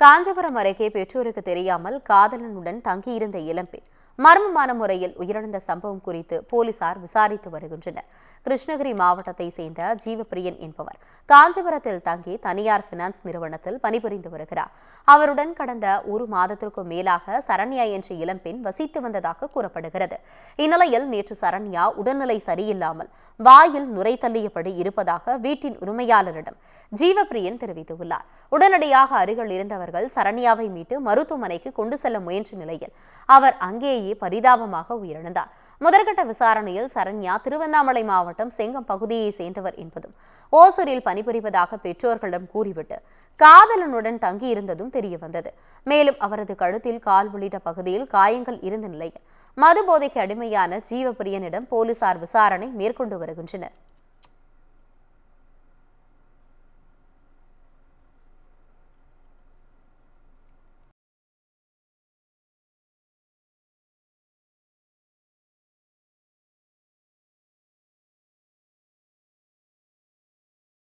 காஞ்சிபுரம் அருகே பெற்றோருக்கு தெரியாமல் காதலனுடன் தங்கியிருந்த இளம்பெண் மர்மமான முறையில் உயிரிழந்த சம்பவம் குறித்து போலீசார் விசாரித்து வருகின்றனர். கிருஷ்ணகிரி மாவட்டத்தை சேர்ந்த ஜீவபிரியன் என்பவர் காஞ்சிபுரத்தில் தங்கி தனியார் பினான்ஸ் நிறுவனத்தில் பணிபுரிந்து வருகிறார். அவருடன் கடந்த ஒரு மாதத்திற்கும் மேலாக சரண்யா என்ற இளம்பெண் வசித்து வந்ததாக கூறப்படுகிறது. இந்நிலையில் நேற்று சரண்யா உடல்நிலை சரியில்லாமல் வாயில் நுரை தள்ளியபடி இருப்பதாக வீட்டின் உரிமையாளரிடம் ஜீவபிரியன் தெரிவித்துள்ளார். உடனடியாக அருகில் இருந்தவர்கள் சரண்யாவை மீட்டு மருத்துவமனைக்கு கொண்டு செல்ல முயன்ற நிலையில் அவர் அங்கேயே அங்கேயே பரிதாபமாக உயிரிழந்தார். முதற்கட்ட விசாரணையில் சரண்யா திருவண்ணாமலை மாவட்டம் செங்கம் பகுதியை சேர்ந்தவர் என்பதும் ஓசூரில் பணிபுரிவதாக பெற்றோர்களிடம் கூறிவிட்டு காதலனுடன் தங்கியிருந்ததும் தெரியவந்தது. மேலும் அவரது கழுத்தில் கால் உள்ளிட்ட பகுதியில் காயங்கள் இருந்த நிலையில் மது போதைக்கு அடிமையான ஜீவபிரியனிடம் போலீசார் விசாரணை மேற்கொண்டு வருகின்றனர்.